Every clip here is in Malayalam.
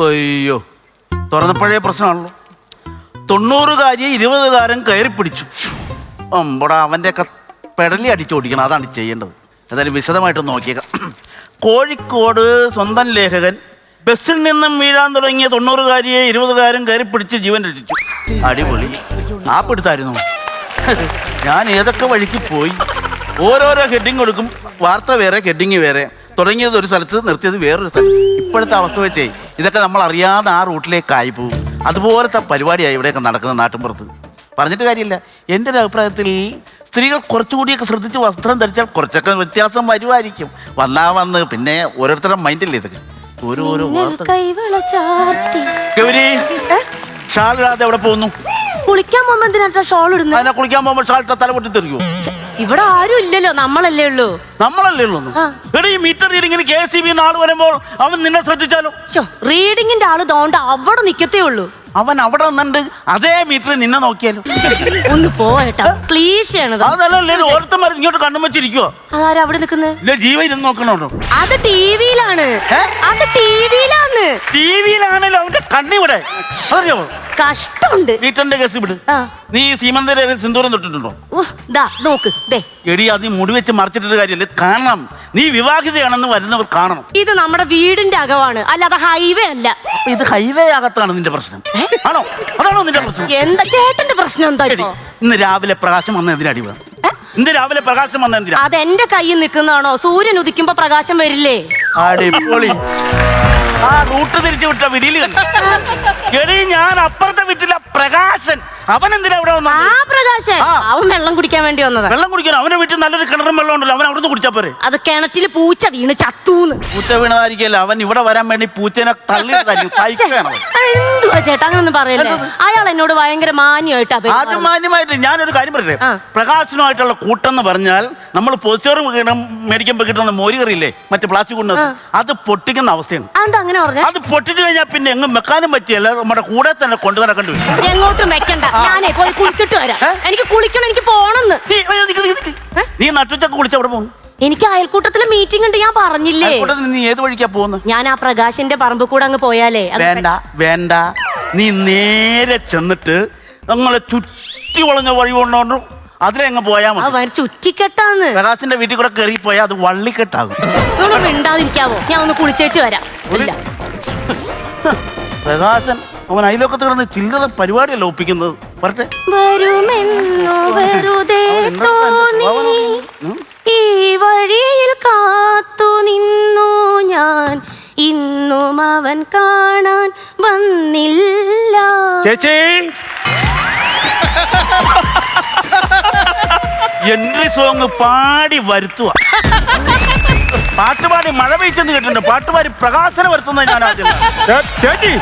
അയ്യോ തുറന്നപ്പോഴേ പ്രശ്നമാണല്ലോ. തൊണ്ണൂറുകാരിയെ ഇരുപതുകാരൻ കയറി പിടിച്ചു. അമ്പടാ അവന്റെയൊക്കെ പെടലി അടിച്ചു ഓടിക്കണം. അതാണ് ചെയ്യേണ്ടത്. എന്തായാലും വിശദമായിട്ട് നോക്കിയേക്കാം. കോഴിക്കോട് സ്വന്തം ലേഖകൻ ബസ്സിൽ നിന്നും വീഴാൻ തുടങ്ങിയ തൊണ്ണൂറുകാരിയെ ഇരുപതുകാരൻ കയറി പിടിച്ച് ജീവൻ രക്ഷിച്ചു. അടിപൊളി. ആ പിടുത്തായിരുന്നു ഞാൻ ഏതൊക്കെ വഴിക്ക് പോയി ഓരോരോ ഹെഡിങ് കൊടുക്കും. വാർത്ത വേറെ ഹെഡിങ് വേറെ. തുടങ്ങിയത് ഒരു സ്ഥലത്ത് നിർത്തിയത് വേറൊരു സ്ഥലത്ത്. ഇപ്പോഴത്തെ അവസ്ഥ വെച്ചേ ഇതൊക്കെ നമ്മൾ അറിയാതെ ആ റൂട്ടിലേക്കായി പോകും. അതുപോലത്തെ പരിപാടിയായി ഇവിടെയൊക്കെ നടക്കുന്നത് നാട്ടിൻപുറത്ത്. പറഞ്ഞിട്ട് കാര്യമില്ല. എന്റെ ഒരു അഭിപ്രായത്തിൽ സ്ത്രീകൾ കുറച്ചുകൂടിയൊക്കെ ശ്രദ്ധിച്ച് വസ്ത്രം ധരിച്ചാൽ കുറച്ചൊക്കെ വ്യത്യാസം വരുമായിരിക്കും. വന്നാ വന്ന് പിന്നെ ഓരോരുത്തരുടെ മൈൻഡില്ല ഇതൊക്കെ? ഓരോരോ ഗൗരി ഷാൾ ഇടാതെ എവിടെ പോകുന്നു? കുളിക്കാൻ പോകുമ്പോ എന്തിനാ ഷോൾ ഇടുന്നത് അതിനെ കുളിക്കാൻ പോകുമ്പോൾ ഷാൾ ഇട്ടാ തല പൊട്ടി തെറിയോ? ഇവിടെ ആരും ഇല്ലല്ലോ നമ്മളല്ലേ ഉള്ളൂ. നമ്മളല്ലേ ഉള്ളൂ. എടാ ഈ മീറ്റർ റീഡിങ്ങിന് കെ സി ബി നാൾ വരുമ്പോൾ അവൻ നിന്നെ ശ്രദ്ധിച്ചാലോ? റീഡിങ്ങിന്റെ ആൾ തോണ്ട അവിടെ നിക്കത്തേ ഉള്ളൂ. അവൻ അവിടെ നിന്നുണ്ട് അതേ മീറ്ററിൽ നിന്നെ നോക്കിയാലോ? ഒന്ന് പോയേട്ടാ ക്ലീശയാണ് അതല്ലേ ഓരോരുത്തന്മാർ ഇങ്ങോട്ട് കണ്ണും വെച്ചിരിക്കുവോ അതാരാ അവിടെ നിൽക്കുന്നത് ഇല്ല ജീവ ഇരുന്ന് നോക്കണോട്ടോ അത് ടിവിയിലാണ് വിയിലാണ്. അത് ടിവിയിലാന്ന് ടി വിയിലാണല്ലോ അവന്റെ കണ്ണിവിടെ. അറിയാമോ കഷ്ടമുണ്ട്. മീറ്ററിന്റെ കേസ് വിട് ആ. നീ സീമന്തര സിന്ദൂരം തൊട്ടിട്ടുണ്ടോ? ഉഫ്, ദാ നോക്ക് ദേ. എടി അത് മുടി വെച്ച് മറിച്ചിട്ടൊരു കാര്യമില്ല കാണണം. നീ വിവാഹിതയാണെന്ന് വരുന്നവർ കാണണം. ഇത് നമ്മുടെ വീടിന്റെ അകവാണ്. അല്ലാതെ ഹൈവേ അല്ല. അപ്പൊ ഇത് ഹൈവേ അകത്താണ് നിന്റെ പ്രശ്നം. ആണോ? അതാണോ നിന്റെ പ്രശ്നം? എന്താ ചേട്ടന്റെ പ്രശ്നം എന്താ എടി, ഇപ്പൊ? ഇന്ന് രാവിലെ പ്രകാശം വന്ന എന്തിനാ അടി വീണത്? ഇന്ന് രാവിലെ പ്രകാശം വന്ന എന്തിനാ? അത് എന്റെ കയ്യിൽ നിൽക്കുന്നതാണോ? സൂര്യൻ ഉദിക്കുമ്പോ പ്രകാശം വരില്ലേ? അടിപൊളി ആ റൂട്ട് തിരിച്ചു വിട്ട വിടിയിൽ കണ്ടു. എടി ഞാൻ അപ്പുറത്തെ വീട്ടിലെ പ്രകാശൻ. അവൻ എന്തിനാ ഇവിടെ ആ പ്രകാശൻ. ആ. അവൻ വെള്ളം കുടിക്കാൻ വേണ്ടി വന്നതാ. വെള്ളം കുടിക്കണം അവന്റെ വീട്ടിൽ നല്ലൊരു കിണറും വെള്ളം ഉണ്ടല്ലോ. അവൻ അവിടുന്ന് കുടിച്ചാ പോരെ? അത് കിണറ്റിൽ പൂച്ച വീണ് ചത്തൂന്ന്. പൂച്ച വീണതായിരിക്കല്ല അവൻ ഇവിടെ വരാൻ വേണ്ടി പൂച്ചനെ തള്ളി സഹിക്കുകയാണ് അവൻ. എന്തുവാ ചേട്ടാ? അങ്ങനൊന്നും പറയല്ലേ? അയാൾ എന്നോട് ഭയങ്കര മാന്യമായിട്ടാ അത് പെരുമാറുന്നത്. മാന്യമായിട്ട് ഞാനൊരു കാര്യം പറയട്ടെ? ആ. പ്രകാശനുമായിട്ടുള്ള കൂട്ടം എന്ന് പറഞ്ഞാൽ നമ്മൾ പൊതിച്ചോറ് മേടിക്കുമ്പോൾ കിട്ടുന്ന മോരുകറിയില്ലേ മറ്റേ പ്ലാസ്റ്റിക് കൊണ്ട് അത് പൊട്ടിക്കുന്ന അവസ്ഥയാണ്. അതെന്താ അങ്ങനെ പറഞ്ഞ? അത് പൊട്ടിച്ചു കഴിഞ്ഞാൽ പിന്നെ എങ്ങും വെക്കാനും പറ്റിയല്ല നമ്മുടെ കൂടെ തന്നെ കൊണ്ടു നടക്കേണ്ടി വരും. എങ്ങോട്ടും വെക്കണ്ട ഞാനേ പോയി കുളിച്ചിട്ട് വരാം. എനിക്ക് കുളിക്കണം എനിക്ക് പോണെന്ന്. നീ നട്ടുച്ചക്ക് കുളിച്ച് അവിടെ പോകുന്നു? എനിക്ക് അയൽക്കൂട്ടത്തിൽ മീറ്റിംഗ് ഉണ്ട് ഞാൻ പറഞ്ഞില്ലേ? നീ ഏത് വഴിക്കാ പോകുന്നത് ഞാൻ ആ പ്രകാശിന്റെ പറമ്പ് കൂടെ അങ്ങ് പോയാലേ. വേണ്ട വേണ്ട. നീ നേരെ ചെന്നിട്ട് നമ്മളെ ചുറ്റി വളഞ്ഞ വഴി കൊണ്ടു അതിലെ അങ്ങ് പോയാ മതി. ചുറ്റിക്കെട്ടാന്ന് പ്രകാശിന്റെ വീട്ടിൽ കൂടെ കയറി പോയാൽ അത് വള്ളിക്കെട്ടാകും. മിണ്ടാതിരിക്കാവോ? ഞാൻ ഒന്ന് കുളിച്ചേച്ച് വരാം. പ്രകാശൻ അവൻ അയലോക്കത്ത് കിടന്ന് ചില്ലറ പരിപാടിയല്ല ഒപ്പിക്കുന്നത്. പറട്ടെ വരുമെന്നു വെറുതെ തോന്നി? ഈ വഴിയിൽ കാത്തു നിന്നു ഞാൻ. ഇന്നും അവൻ കാണാൻ വന്നില്ല. ചേച്ചി. എൻട്രി സോങ് പാടി വരുത്തുക. പാട്ടുപാടി മഴ പെയ്ച്ചെന്ന് കേട്ടിട്ടുണ്ട്. പാട്ടുപാടി പ്രകാശന വരുത്തുന്നത് ഞാൻ ആദ്യം ചേച്ചി.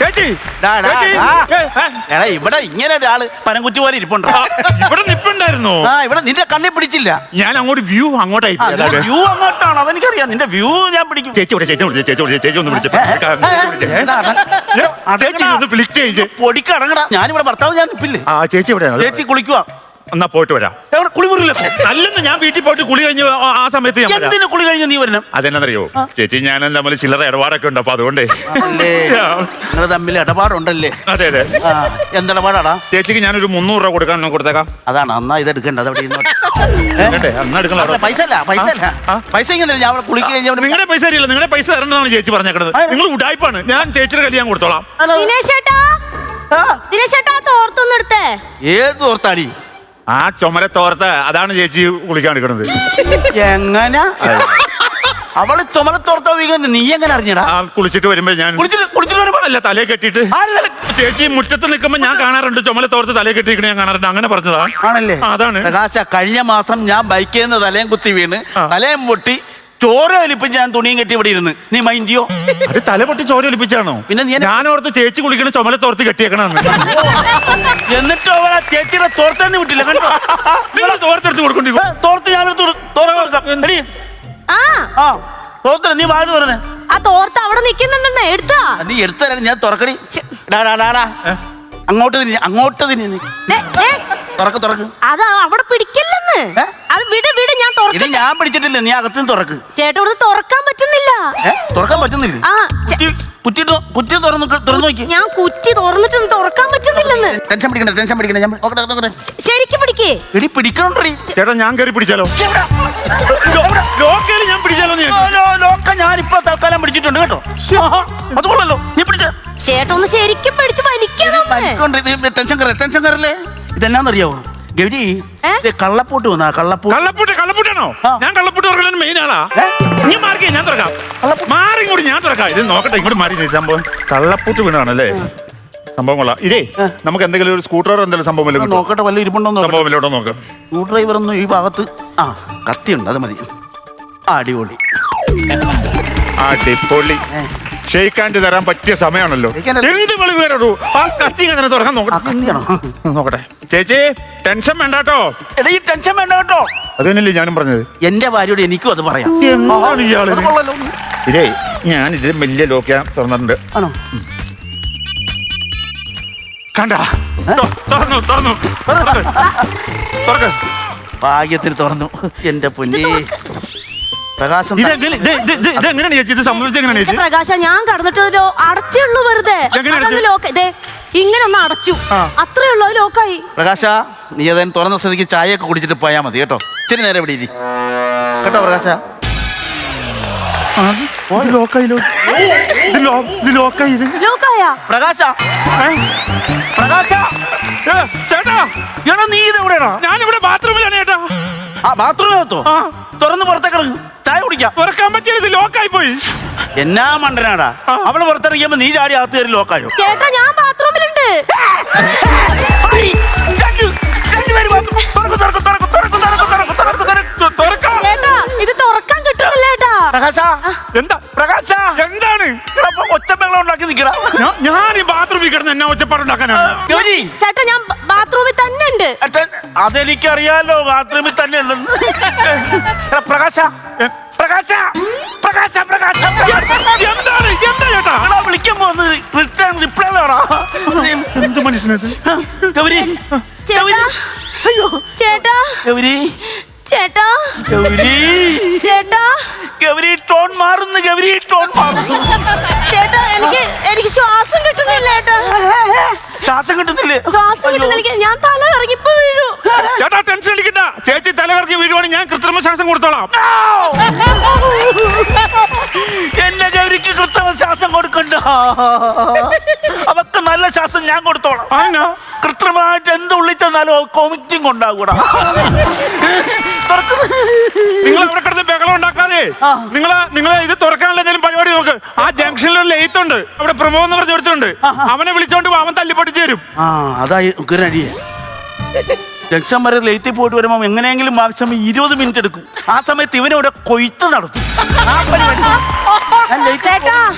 ചേച്ചി ഡാ, ഡാ, ചേച്ചി, ഡാ. ഏ, ഏ, എടാ ഇവിടെ ഇങ്ങനെ ഒരാൾ പനംകുറ്റി പോലെ ഇരിപ്പുണ്ടോ? ആ, ഇവിടെ നിപ്പുണ്ടായിരുന്നു? ആ ഇവിടെ നിന്റെ കണ്ണി പിടിച്ചില്ല. ഞാൻ അങ്ങോട്ട് വ്യൂ അങ്ങോട്ടായി പോയി. അതാണ്. വ്യൂ അങ്ങോട്ടാണ്? അതെനിക്കറിയാം. നിന്റെ വ്യൂ ഞാൻ പിടിക്കും. ചേച്ചി ചേച്ചി വിളിച്ചേ ചേച്ചി വിളിച്ചേ ചേച്ചി ഒന്ന് വിളിച്ചേ. ഏ, ഏ, ഏ, എടാ, അട- ചേച്ചി ഒന്ന് വിളിച്ചേ ഇത്. പൊടിക്ക് അടങ്ങടാ. ഞാനിവിടെ ഭർത്താവ് ഞാൻ നിപ്പില്ലേ? ആ ചേച്ചി എവിടെയാണ് ചേച്ചി കുളിക്കുക എന്നാ പോയിട്ട് വരാം. കുളിമുറിയിലൊക്കെ അല്ലെന്ന് ഞാൻ വീട്ടിൽ പോയിട്ട് കുളി കഴിഞ്ഞ് ആ- ആ സമയത്ത് ഞാൻ വരാം. എന്തിനു കുളി കഴിഞ്ഞ് നീ വരണം? അതെന്നറിയോ? ചേച്ചി ഞാൻ തമ്മിൽ ചില്ലറ ഇടപാടൊക്കെ ഉണ്ട് അപ്പൊ അതുകൊണ്ടേ. അല്ലേ നിങ്ങൾ തമ്മിൽ ഇടപാടുണ്ടല്ലേ? അതെ അതെ. ആ എന്തിടപാടാടാ? ചേച്ചിക്ക് ഞാനൊരു മുന്നൂറ് രൂപ കൊടുക്കാൻ കൊടുത്തേക്കാം. അതാണ് അന്നാ ഇത് എടുക്കണ്ട അതവിടെ ഇരുന്നോട്ടെ. ഏ? കേട്ടെ അന്ന് എടുക്കണം അല്ല, പൈസ അല്ല പൈസ അല്ല ആ? പൈസ ഇങ്ങനെ ഞാൻ അവിടെ കഴിഞ്ഞ നിങ്ങളുടെ പൈസ അറിയില്ല നിങ്ങളുടെ പൈസ ചേച്ചി പറഞ്ഞേക്കണത്. ആ. നിങ്ങൾ ഉടായ്പാണ് ഞാൻ ചേച്ചിയുടെ കല്യാണം കൊടുത്തോളാം. ദിനേശ് ചേട്ടാ ദിനേശ് ആ തോർത്തൊന്നും എടുത്തേ. ഏത് ഓർത്താടി ആ ചുമര തോർത്ത് അതാണ് ചേച്ചി കുളിക്കാൻ എടുക്കുന്നത്. എങ്ങനെ? അവൾ ചുമലത്തോർത്ത വീഴുന്നത് നീ എങ്ങനെ അറിഞ്ഞടാ? ആ കുളിച്ചിട്ട് വരുമ്പോ ഞാൻ കുളിച്ചിട്ട് കുളിച്ചിട്ട് വരുമ്പോ അല്ല തലയെ കെട്ടിയിട്ട്. അല്ലല്ല. ചേച്ചി മുറ്റത്ത് നിൽക്കുമ്പോ ഞാൻ കാണാറുണ്ട്. ചുമല തോർത്ത് തലയെ കെട്ടിയിരിക്കണ ഞാൻ കാണാറുണ്ട്. അങ്ങനെ പറഞ്ഞതാ. ആണല്ലേ? ആ, അതാണ്. പ്രകാശ കഴിഞ്ഞ മാസം ഞാൻ ബൈക്കിൽ നിന്ന് തലയും കുത്തി വീണ് ആ. തലയും പൊട്ടി ചോര വലിപ്പം ഞാൻ തുണിയും കെട്ടി ഇവിടെ ഇരുന്ന്? നീ മൈൻഡിയോ അത് തല പൊട്ടി ചോര ഒലിപ്പിച്ചാണോ? പിന്നെ നീ എന്നെ- ഞാൻ ഓർത്ത് ചേച്ചി കുളിക്കണ ചുമല തോർത്ത് കെട്ടിയേക്കണെന്ന്. എന്നിട്ടോ അവൾ ആ ചേച്ചിയുടെ തോർത്തെന്ന് വിട്ടില്ല കണ്ടോ? നിങ്ങൾ തോർത്തെടുത്ത് കൊടുക്കണ്ടി ഏ, തോർത്ത് ഞാനെടുത്ത് കൊടു- തോറ കൊടുക്കാം. എടി, ആ. ആ തോർത്തില്ല നീ വാങ്ങി പറഞ്ഞേ ആ തോർത്ത് അവിടെ നിക്കുന്നുണ്ടെന്ന് എടുത്താ. നീ എടുത്തു തരാൻ ഞാൻ തുറക്കടി. ഡാ, ഡാ, ഡാ, ഡാ. അങ്ങോട്ട് തിരി അങ്ങോട്ട് തിരി ദേ, ദേ, തുറക്ക് തുറക്ക്. അത് അവിടെ പിടിക്കില്ലെന്ന്. അത് വിട് വിട് ഞാൻ തുറക്കാം ഞാൻ പിടിച്ചിട്ടില്ല നീ അകത്തും തുറക്ക്. ചേട്ടാ ഇവിടെ തുറക്കാൻ പറ്റുന്നില്ല. തുറക്കാൻ പറ്റുന്നില്ല. ആ ചെ- കുറ്റി തുറന്ന് തുറന്നു നോക്കി. ഞാൻ കുറ്റി തുറന്നിട്ട് തുറക്കാൻ പറ്റുന്നില്ലെന്ന്. ടെൻഷൻ പിടിക്കണ്ട ടെൻഷൻ പിടിക്കണ്ട. ഞാൻ നോക്കട്ടെ നോക്കട്ടെ. ശരിക്കും പിടിക്കേ. എടി പിടിക്കണോണ്ടീ ചേട്ടാ ഞാൻ കയറി പിടിച്ചാലോ? ലോക്കൽ ഞാൻ പിടിച്ചാലോ നീ? ലോക്ക ഞാനിപ്പോ തൽക്കാലം പിടിച്ചിട്ടുണ്ട് കേട്ടോ. അത് കൊള്ളല്ലോ നീ പിടിച്ച. ചേട്ടൊന്ന് ശരിക്കും പിടിച്ച് വലിക്കാനൊന്ന് ടെൻഷൻ കയറ ടെൻഷൻ കയറല്ലേ? ഇതെന്നാന്നറിയാവോ? ഗൗരി കള്ളപ്പൂട്ട് വന്നാ കള്ളപ്പൂ കള്ളപ്പൂട്ട് കള്ളപ്പൂട്ടാണോ? ഞാൻ കള്ളപ്പൂട്ട് തുറക്കലാണ് മെയിൻ ആളാ? നീ മാറിക്കേ ഞാൻ തുറക്കാം. മാറി ഇങ്ങോട്ട് ഞാൻ തുറക്കാം. ഇത് നോക്കട്ടെ ഇങ്ങോട്ട് മാറി ഇത് സംഭവം കള്ളപ്പൂട്ട് വീണാണല്ലേ സംഭവം കൊള്ളാം. ഇതേ നമുക്ക് എന്തെങ്കിലും ഒരു സ്കൂട്ടറോ എന്തെങ്കിലും സംഭവം നോക്കട്ടെ വല്ല ഇരിപ്പുണ്ടോ സംഭവം ഇല്ലോട്ടോ നോക്കാം. സ്ക്രൂ ഡ്രൈവർ ഒന്നും ഈ ഭാഗത്ത് ആ കത്തിയുണ്ട് അത് മതി. അടിപൊളി. അടിപൊളി. ഷെയ്ക്ക് ഹാൻഡ് തരാൻ പറ്റിയ സമയമാണല്ലോ. എന്ത് വിളി വേറൊരു ആ കത്തി അങ്ങനെ തുറക്കാൻ നോക്കട്ടെ. കത്തിയാണോ നോക്കട്ടെ. ചേച്ചി ടെൻഷൻ വേണ്ട കേട്ടോ. എടാ ഈ ടെൻഷൻ വേണ്ട കേട്ടോ. അത് തന്നെയല്ലേ ഞാനും പറഞ്ഞത്. എന്റെ ഭാര്യയോട് എനിക്കും അത് പറയാം. എന്താണ് ഇയാൾ അത് കൊള്ളാലോ. ഇതേ ഞാൻ ഇതിലും വലിയ ലോക്ക് ഞാൻ തുറന്നിട്ടുണ്ട്. ആണോ? കണ്ട? തുറന്നു തുറന്നു. തുറക്ക്. ഭാഗ്യത്തിന് തുറന്നു. എന്റെ പൊന്നി. പ്രകാശം ഇത് ഇതെങ്ങനെയാണ് ചേച്ചി? ചേച്ചി? പ്രകാശ ഞാൻ കടന്നിട്ടല്ലോ അടച്ചുള്ളൂ വെറുതെ. ഇങ്ങനെ ഒന്ന് അടച്ചു. അത്രേ ഉള്ളൂ ലോക്കായി പ്രകാശ നീ ഏതായാലും തുറന്ന സ്ഥിതിക്ക് ചായയൊക്കെ കുടിച്ചിട്ട് പോയാൽ മതി കേട്ടോ. ഇച്ചിരി നേരം ഇവിടെ ഇരി. കേട്ടോ പ്രകാശ? പ്രകാശ? പ്രകാശ? ഏ, ചേട്ടാ എടാ നീ ഇത് ഞാനിവിടെ ബാത്റൂമിലാണ് ചേട്ടാ. ആ ബാത്റൂമിനകത്തോ തുറന്ന് പുറത്തേക്ക് ഇറങ്ങും. ചായ കുടിക്കാം. തുറക്കാൻ പറ്റിയത് ലോക്കായി പോയി. എന്നാ മണ്ടനാടാ. അവൾ പുറത്തിറങ്ങിയപ്പോ നീ ചാടി അകത്ത് കയറി ലോക്കായോ ചേട്ടാ ഞാൻ ബാത്റൂമിലുണ്ട്. എന്താണ്? ഞാൻ ഈ ബാത്റൂമിൽ കിടന്ന് എന്നാ ഒച്ചപ്പാടുണ്ടാക്കാനാണ് ചേട്ടാ ഞാൻ ബാത്റൂമിൽ തന്നെ ഉണ്ട് അതെനിക്കറിയാലോ ബാത്റൂമിൽ തന്നെ ഉണ്ടെന്ന് എടാ, പ്രകാശ. പ്രകാശ. പ്രകാശ പ്രകാശ പ്രകാശ. എന്താണ് എന്താ ചേട്ടാ? എടാ, വിളിക്കുമ്പോ ഒന്ന് റിട്ടേൺ റിപ്ലൈ വേണോ എന്ത് മനസ്സിലായത് ഗൗരി. ചേട്ടാ. അയ്യോ ചേട്ടാ. ഗൗരി. ചേട്ടാ. ഗൗരി. ചേട്ടാ. ഗൗരി ടോൺ മാറുന്നു ഗൗരി ടോൺ മാറുന്നു. ചേട്ടാ എനിക്ക് എനിക്ക് ശ്വാസം കിട്ടുന്നില്ല ചേട്ടാ. ശ്വാസം കിട്ടുന്നില്ലേ? ശ്വാസം കിട്ടുന്നില്ല ഞാൻ തല കറങ്ങി ഇപ്പൊ വീഴു. ചേട്ടാ ടെൻഷൻ അടിക്കണ്ട. ചേച്ചി തല കറങ്ങി വീഴുവാണെങ്കിൽ ഞാൻ കൃത്രിമ ശ്വാസം കൊടുത്തോളാം. എന്റെ ഗൗരിക്ക് കൃത്രിമ ശ്വാസം കൊടുക്കണ്ട. അവക്ക് നല്ല ശ്വാസം ഞാൻ കൊടുത്തോളാം. കൃത്രിമമായിട്ട് എന്ത് ഉള്ളിച്ചെന്നാലും കോമിറ്റിംഗ് ഉണ്ടാകൂടാ. നിങ്ങൾ അവിടെ കിടന്ന് ബഹളം ഉണ്ടാക്കാതെ. നിങ്ങൾ നിങ്ങൾ ഇത് തുറക്കാനുള്ള എന്തെങ്കിലും പരിപാടി നോക്ക്. ആ ജംഗ്ഷനിൽ ഒരു ലെയ്ത്ത് ഉണ്ട്. അവിടെ പ്രമോ എന്ന് പറഞ്ഞ ഒരുത്തുണ്ട് അവനെ വിളിച്ചോണ്ട് അവൻ അവൻ തല്ലിപ്പൊട്ടിച്ച് തരും. ആ അതായി ജംഗ്ഷൻ വരെ ലേറ്റിൽ പോയിട്ട് വരുമ്പോൾ എങ്ങനെയെങ്കിലും മാക്സിമം ഇരുപത് മിനിറ്റ് എടുക്കും. ആ സമയത്ത് ഇവനിവിടെ കൊയ്ത്ത് നടത്തും. ചേട്ടാ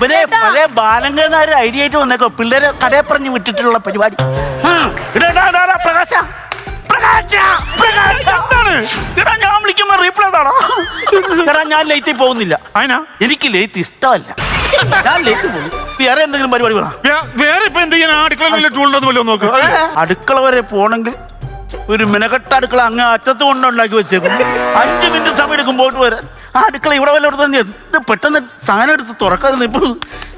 ഇവനെ പഴയ ബാലങ്കനാര് ഐഡിയ ആയിട്ട് വന്നേക്കോ. പിള്ളേരെ കടയെ പറഞ്ഞ് വിട്ടിട്ടുള്ള പരിപാടി. ഉം. എടാ, എടാ, എടാ, എടാ, പ്രകാശ. പ്രകാശ പ്രകാശ. എന്താണ്? എടാ ഞാൻ വിളിക്കുമ്പോ റീപ്ലേ താണോ എടാ ഞാൻ ലേറ്റിൽ പോകുന്നില്ല. അതിനാ എനിക്ക് ലേറ്റ് ഇഷ്ടമല്ല. ഞാൻ ലേറ്റ് പോകും. വേറെ എന്തെങ്കിലും പരിപാടി വേണം? വേ- വേറെ ഇപ്പൊ എന്ത് ചെയ്യാൻ അടുക്കള ടൂൾ ടൂളിനൊന്നും വല്ലതും നോക്ക്. അടുക്കള വരെ പോണെങ്കിൽ ഒരു മിനകട്ട അടുക്കള അങ്ങ് അറ്റത്ത് കൊണ്ടുണ്ടാക്കി വെച്ചേക്കും. അഞ്ച് മിനിറ്റ് സമയം എടുക്കും പോയിട്ട് വരാൻ. ആ അടുക്കള ഇവിടെ വല്ല തന്നെ. എന്ത് പെട്ടെന്ന് സാധനം എടുത്ത് തുറക്കാതെ ഇപ്പൊ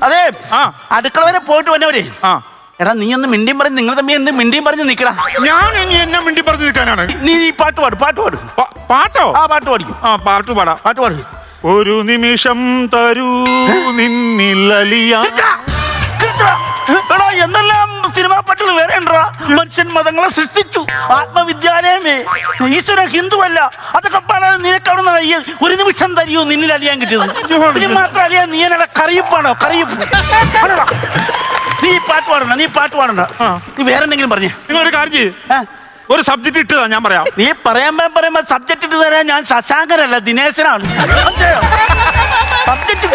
അതെ ആ. അടുക്കള വരെ പോയിട്ട് വന്നവരെ ആ. എടാ നീ ഒന്ന് മിണ്ടിയും പറഞ്ഞ് നിങ്ങൾ തമ്മിൽ എന്ത് മിണ്ടിയും പറഞ്ഞ് നിക്കടാ ഞാൻ ഇനി എന്നെ മിണ്ടി പറഞ്ഞു നിൽക്കാനാണ്. നീ ഈ പാട്ട് പാടും പാട്ട് പാടും. പാട്ടോ? ആ പാട്ട് പാടിക്കും. ആ പാട്ട് പാടാ. പാട്ട് പാടും. ഒരു നിമിഷം തരൂ നിന്നിലലിയ. എന്തെല്ലാം സിനിമാ വരേണ്ട മനുഷ്യൻ മതങ്ങളെ സൃഷ്ടിച്ചു. ആത്മവിദ്യാലയമേ. ഈശ്വര ഹിന്ദുവല്ല. അതൊക്കെ പാടാതെ നിനക്കവിടുന്ന് നിന്ന് ഒരു നിമിഷം തരിയോ? നിന്നിൽ അറിയാൻ കിട്ടിയത്. പിന്നെ മാത്രം അറിയാൻ നീ എന്നെ കറിയിപ്പാണോ? കറിയിപ്പ്. നീ പാട്ട് പാടണ്ട നീ പാട്ട് പാടണ്ട. നീ വേറെ എന്തെങ്കിലും പറഞ്ഞേ. ഒരു കാര്യം ചെയ്യ്. ഒരു സബ്ജക്ട് ഇട്ടതാ ഞാൻ പറയാം. നീ പറയാൻ പറയുമ്പോ സബ്ജക്ട് ഇട്ട് തരാൻ ഞാൻ ശശാങ്കരല്ല ദിനേശനാണ്. സബ്ജക്റ്റ്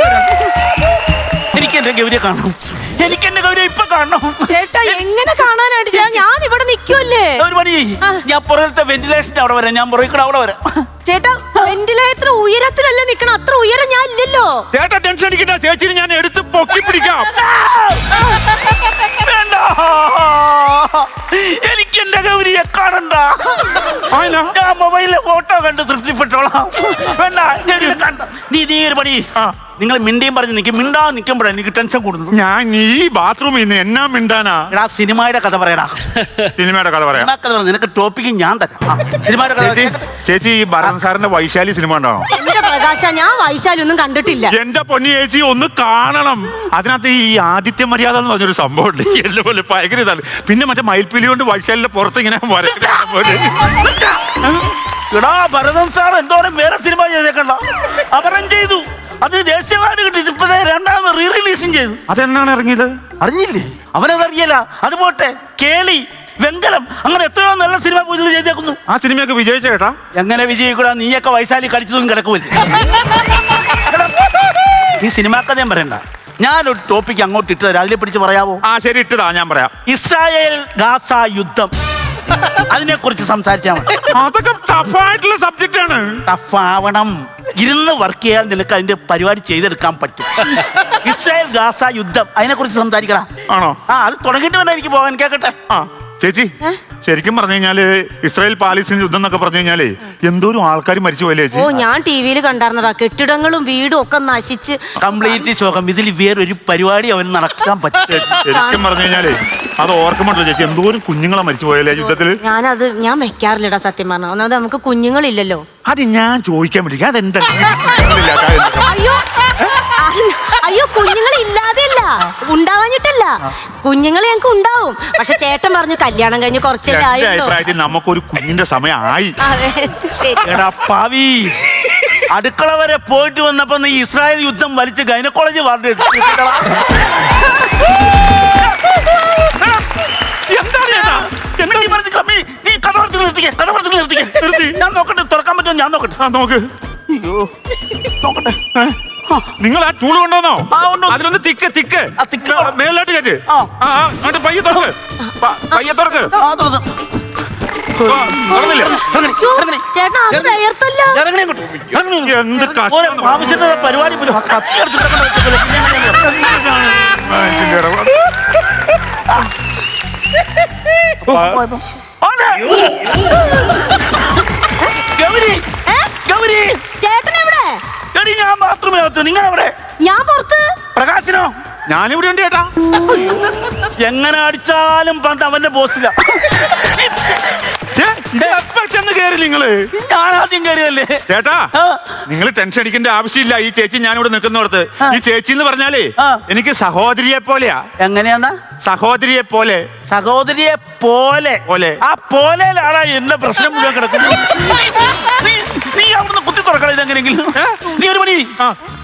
എനിക്ക് എന്റെ ഗൗരിയെ കാണണം. എനിക്ക് എന്റെ ഗൗരിയെ ഇപ്പൊ കാണണം. ചേട്ടാ എങ്ങനെ കാണാനായിട്ട്? ഞാൻ ഞാൻ ഇവിടെ നിൽക്കുമല്ലേ ഒരു പണി ഞാൻ പുറത്തെ വെന്റിലേഷന്റെ അവിടെ വരാം. ഞാൻ പുറകെ അവിടെ വരാം. ചേട്ടാ വെന്റിലേറ്റർ ഉയരത്തിലല്ലേ നിക്കണം? അത്ര ഉയരം ഞാൻ ഇല്ലല്ലോ. ചേട്ടാ ടെൻഷൻ അടിക്കണ്ട. ചേച്ചി ഞാൻ എടുത്ത് പൊക്കി പിടിക്കാം ഞാൻ മൊബൈലിലെ ഫോട്ടോ കണ്ട് തൃപ്തിപ്പെട്ടോളാം. വേണ്ട നീ നീ ഒരു പണി. നിങ്ങൾ മിണ്ടിയും പറഞ്ഞ് നിൽക്കും മിണ്ടാ നിൽക്കുമ്പോഴാണ് എനിക്ക് ടെൻഷൻ കൂടുന്നത്. ഞാൻ നീ ബാത്റൂമിൽ നിന്ന് എന്നാ മിണ്ടാനാ? എടാ സിനിമയുടെ കഥ പറയടാ. സിനിമയുടെ കഥ പറയാം. കഥ പറഞ്ഞു നിനക്ക് ടോപ്പിക്ക് ഞാൻ തരാം. സിനിമയുടെ കഥ ചേച്ചി ഈ ഭരൺ സാറിന്റെ വൈശാലി സിനിമ ഉണ്ടാണോ പ്രകാശ ഞാൻ ഒന്നും കണ്ടിട്ടില്ല. എന്റെ പൊന്നി ചേച്ചി ഒന്ന് കാണണം. അതിനകത്ത് ഈ ആദിത്യ മര്യാദ എന്ന് പറഞ്ഞൊരു സംഭവം ഉണ്ട്. എന്നെ പോലെ ഭയങ്കര ഇതാണ്. പിന്നെ മറ്റേ മയിൽപ്പിലി കൊണ്ട് വൈശാലിന്റെ പുറത്ത് ഇങ്ങനെ. എടാ ഭരതൻ സാർ എന്തോരം വേറെ സിനിമ ചെയ്തേക്കണ്ട. അപരം ചെയ്തു. അതിന് ദേശീയവാദി കിട്ടി. ഇപ്പൊ ദേ രണ്ടാമത് റീ റിലീസും ചെയ്തു. അതെന്നാണ് ഇറങ്ങിയത്? അറിഞ്ഞില്ലേ? അവനതറിയല അത് പോട്ടെ. കേളി. വെങ്കലം അങ്ങനെ എത്രയോ നല്ല സിനിമ പുതിയത് ചെയ്തേക്കുന്നു. ആ സിനിമയൊക്കെ വിജയിച്ച കേട്ടാ എങ്ങനെ വിജയിക്കൂടാ? നീയൊക്കെ വൈശാലി കളിച്ചതും കിടക്കുമല്ലേ? ഈ സിനിമാ കഥയും പറയണ്ട. ഞാനൊരു ടോപ്പിക്ക് അങ്ങോട്ട് ഇട്ട് തരാം അതിനെ പിടിച്ച് പറയാവോ? ആ ശരി ഇട്ടതാ. ഞാൻ പറയാം. ഇസ്രായേൽ ഗാസ യുദ്ധം. അതിനെ കുറിച്ച് സംസാരിച്ചാൽ അതൊക്കെ ടഫായിട്ടുള്ള സബ്ജക്റ്റ് ആണ്. ടഫ് ആവണം ഇരുന്ന് വർക്ക് ചെയ്യാൻ നിനക്ക് അതിന്റെ പരിപാടി ചെയ്തെടുക്കാൻ പറ്റും. ഇസ്രായേൽ ഗാസ യുദ്ധം. അതിനെ കുറിച്ച് സംസാരിക്കണം ആണോ? ആ അത് തുടങ്ങിയിട്ട് വേണം എനിക്ക് പോകാൻ കേക്കട്ടെ. ആ. ചേച്ചി ശരിക്കും പറഞ്ഞു കഴിഞ്ഞാൽ ഇസ്രായേൽ പാലസ്തീൻ യുദ്ധം എന്നൊക്കെ പറഞ്ഞു കഴിഞ്ഞാലേ എന്തോരം ആൾക്കാർ മരിച്ചു പോലെ ഓ ചേച്ചി ഞാൻ ടി വിയിൽ കണ്ടായിരുന്നടാ കെട്ടിടങ്ങളും വീടും ഒക്കെ നശിച്ച്. കംപ്ലീറ്റ് ശോകം. ഇതിൽ വേറൊരു പരിപാടി അവന് നടക്കാൻ പറ്റും ശരിക്കും പറഞ്ഞു കഴിഞ്ഞാലേ അത് ഓർക്കുമ്പോഴല്ലോ ചേച്ചി എന്തോരം കുഞ്ഞുങ്ങളെ മരിച്ചു പോയല്ലേ യുദ്ധത്തിൽ? ഞാനത് ഞാൻ വെക്കാറില്ലടാ സത്യം പറഞ്ഞ. ഒന്നാമത് നമുക്ക് കുഞ്ഞുങ്ങളില്ലല്ലോ. അത് ഞാൻ ചോദിക്കാൻ പറ്റില്ല അതെന്താ? അയ്യോ അത് അയ്യോ കുഞ്ഞുങ്ങൾ ഇല്ലാതെയല്ല. ഉണ്ടാവാഞ്ഞിട്ടല്ല. കുഞ്ഞുങ്ങൾ ഞങ്ങൾക്ക് ഉണ്ടാവും. പക്ഷെ ചേട്ടൻ പറഞ്ഞു കല്യാണം കഴിഞ്ഞ് കുറച്ചല്ലേ എന്റെ ആയുള്ളൂ അഭിപ്രായത്തിൽ നമുക്കൊരു കുഞ്ഞിന്റെ സമയമായി. അതെ ശരി. എടാ പാവി. അടുക്കള വരെ പോയിട്ട് വന്നപ്പോ നീ ഇസ്രായേൽ യുദ്ധം വലിച്ച് ഗൈനക്കോളജ് വാർഡ് എന്താണ് ചേട്ടാ എന്താ നീ പറഞ്ഞ് കമ്മി, നീ കഥ പറച്ചിൽ നിർത്തിക്കേ കഥ നിർത്തിക്കേ. നിർത്തി. ഞാൻ നോക്കട്ടെ തുറക്കാൻ പറ്റുമോ? ഞാൻ നോക്കട്ടെ. ആ നോക്ക്. അയ്യോ. നോക്കട്ടെ. നിങ്ങൾ ആ ടൂൾ കൊണ്ടുവന്നോ. അതിലൊന്ന് തിക്ക് തിക്ക്. ആ, തിക്ക്. മേളിലോട്ട് കയറ്റ്. ആ. അങ്ങോട്ട് പയ്യെ തുറക്ക്. പയ്യെ തുറക്ക്. എന്ത് പരിപാടി പോലും കത്തി? ഗൗരി ചേട്ടൻ എവിടെ എടി ഞാൻ ബാത്റൂമിനകത്ത് നിങ്ങൾ എവിടെ ഞാൻ പുറത്ത്. പ്രകാശനോ? ഞാനിവിടെ ഉണ്ട് ചേട്ടാ. എങ്ങനെ അടിച്ചാലും പന്ത് അവന്റെ ബോസില. എപ്പോ ചെന്ന് കയറി നിങ്ങൾ? ഞാൻ ആദ്യം കയറിയല്ലേ ചേട്ടാ നിങ്ങൾ ടെൻഷൻ അടിക്കേണ്ട ആവശ്യമില്ല. ഈ ചേച്ചി ഞാനിവിടെ നിൽക്കുന്നിടത്ത്. ഈ ചേച്ചി എന്ന് പറഞ്ഞാലേ എനിക്ക് സഹോദരിയെ പോലെയാ. എങ്ങനെയാന്നാ? സഹോദരിയെ പോലെ. സഹോദരിയെ പോലെ. പോലെ. ആ പോലെയിലാണ് എന്റെ പ്രശ്നം മുഴുവൻ കിടക്കുന്നത്. ഇതെങ്ങനെയെങ്കിലും നീ ഒരു മണി.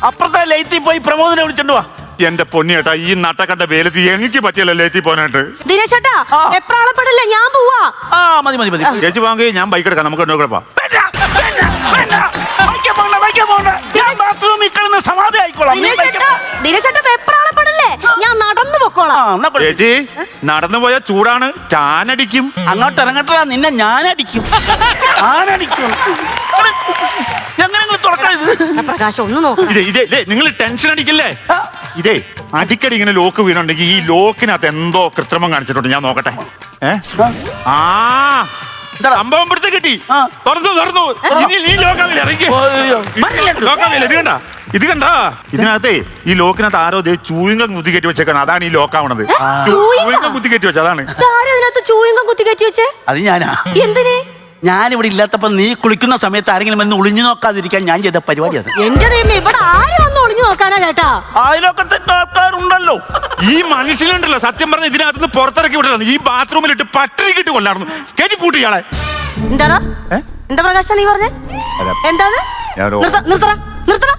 അപ്പുറത്തെ ലൈറ്റിൽ പോയി പ്രമോദിനെ വിളിച്ചോണ്ട് വാ. എന്റെ പൊന്നിയേട്ടാ ഈ നട്ടക്കണ്ട വേലത്തി എനിക്ക് പറ്റിയല്ലോ ലേത്തി പോനായിട്ട് ദിനേശേട്ടാ. എപ്രാളപ്പെടില്ല? ഞാൻ പോവാ. ആ മതി മതി മതി. ചേച്ചി പോകാമെങ്കിൽ ഞാൻ ബൈക്ക് എടുക്കാം. നമുക്ക് വയ്ക്കാൻ പോകണ്ട. ഞാൻ ബാത്റൂമിൽ കിടന്ന് സമാധി ആയിക്കോളാം. ദിനേശേട്ടാ ദിനേശേട്ടാ വെപ്രാളപ്പെടില്ലേ ഞാൻ ചേച്ചി നടന്നു പോയ ചൂടാണ് ചാനടിക്കും. അങ്ങോട്ട് ഇറങ്ങട്ടാ നിന്നെ ഞാനടിക്കും. ഇത്? പ്രകാശം ഒന്ന് നിങ്ങൾ ടെൻഷൻ അടിക്കില്ലേ? ഇതേ അടിക്കടി ഇങ്ങനെ ലോക്ക് വീണുണ്ടെങ്കിൽ ഈ ലോക്കിനകത്ത് എന്തോ കൃത്രിമം കാണിച്ചിട്ടുണ്ട്. ഞാൻ നോക്കട്ടെ. ഏ? ആ. സംഭവം കിട്ടി. തുറന്നു തുറന്നു. ഇനി നീ ലോക്കാവിൽ ഇറങ്ങി. ലോക്കാവില്ല ഇത് കണ്ട? ഇത് കണ്ട? ഇതിനകത്തെ ഈ ലോക്കിനകത്ത് ആരോ ദേ ചൂയിങ്കം കുത്തി കയറ്റി വെച്ചേക്കാണ്. അതാണ് ഈ ലോക്കാവണത്. ചൂയിങ്ങ? ചൂയിങ്കം കുത്തി കയറ്റി വെച്ചത് അതാണ്. കുത്തി കയറ്റി വെച്ചേ? അത് ഞാനാ. എന്തിന്? ഞാനിവിടെ ഇല്ലാത്തപ്പോ നീ കുളിക്കുന്ന സമയത്ത് ആരെങ്കിലും എന്ന് ഒളിഞ്ഞു നോക്കാതിരിക്കാൻ ഞാൻ ചെയ്ത പരിപാടി അത്. എന്റെ ദൈവമേ ഇവിടെ ആരും വന്ന് ഒളിഞ്ഞു നോക്കാനാ ചേട്ടാ? അയലോക്കത്തെ ആൾക്കാരുണ്ടല്ലോ. ഈ മനുഷ്യനുണ്ടല്ലോ സത്യം പറഞ്ഞ ഇതിനകത്ത് പുറത്തിറക്കി വിട്ടതാണ് ഈ ബാത്റൂമിലിട്ട് പട്ടിണിക്കിട്ട് കൊല്ലായിരുന്നു കെട്ടി പൂട്ടി ഇയാളെ. എന്താടാ? എന്താ പ്രകാശ നീ പറഞ്ഞേ? എന്താണ്? നിർത്തണം നിർത്ത- നിർത്തടാ നിർത്തടാ.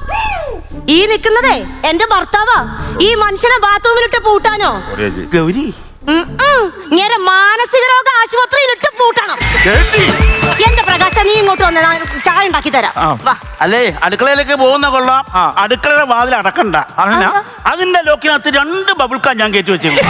ഈ നിക്കുന്നതേ എന്റെ ഭർത്താവാ. ഈ മനുഷ്യനെ ബാത്റൂമിലിട്ട് പൂട്ടാനോ? ഗൗരി മാനസിക രോഗ ആശുപത്രിയിൽ ഇട്ട് പൂട്ടണം എന്റെ പ്രകാശ നീ ഇങ്ങോട്ട് വന്നേ. ഞാൻ ചായ ഉണ്ടാക്കി തരാം. വാ. അല്ലേ അടുക്കളയിലേക്ക് പോകുന്ന കൊള്ളാം. അടുക്കളയുടെ വാതിൽ അടക്കണ്ട? അതിന്റെ ലോക്കിനകത്ത് രണ്ട് ബബിൾക്കാ ഞാൻ കയറ്റി വെച്ചിരുന്നു